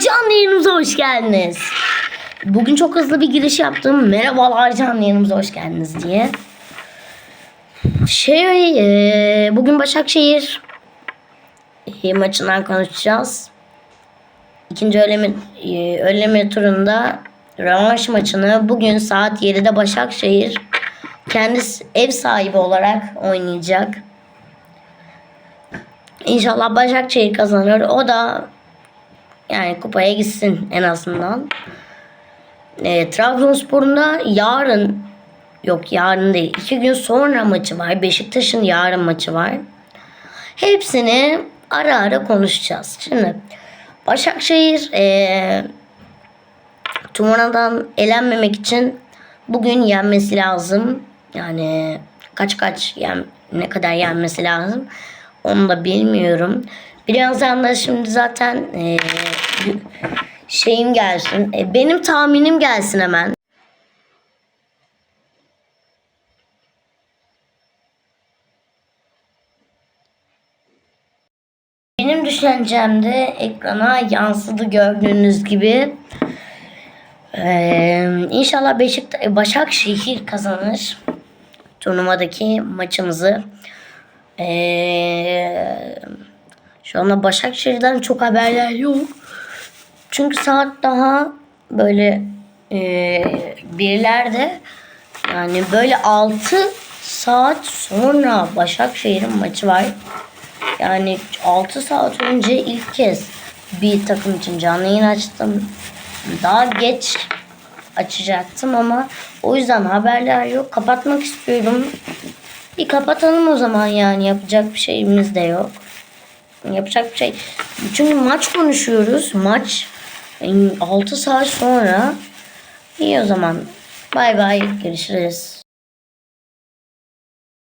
Canlı yayınımıza hoş geldiniz. Bugün çok hızlı bir giriş yaptım. Merhabalar canlı yayınımıza hoş geldiniz diye. Şey, e, bugün Başakşehir e, maçından konuşacağız. İkinci öleme, e, öleme turunda rövanş maçını bugün saat 7'de Başakşehir kendisi ev sahibi olarak oynayacak. İnşallah Başakşehir kazanır. O da yani kupaya gitsin en azından. E, Trabzonspor'un da yarın yok yarın değil iki gün sonra maçı var. Beşiktaş'ın yarın maçı var. Hepsini ara ara konuşacağız. Şimdi Başakşehir e, turnuvadan elenmemek için bugün yenmesi lazım. Yani kaç kaç yen, ne kadar yenmesi lazım onu da bilmiyorum. Birazdan da şimdi zaten e, şeyim gelsin. E, benim tahminim gelsin hemen. Benim düşüncemde ekrana yansıdı gördüğünüz gibi. Ee, inşallah Beşiktaş, Başakşehir kazanır turnuvadaki maçımızı. Ee, şu anda Başakşehir'den çok haberler yok. Çünkü saat daha böyle e, birlerde yani böyle 6 saat sonra Başakşehir'in maçı var. Yani 6 saat önce ilk kez bir takım için canlı yayın açtım. Daha geç açacaktım ama o yüzden haberler yok. Kapatmak istiyorum. Bir kapatalım o zaman yani yapacak bir şeyimiz de yok. Yapacak bir şey. Çünkü maç konuşuyoruz. Maç 6 saat sonra. İyi o zaman. Bay bay. Görüşürüz.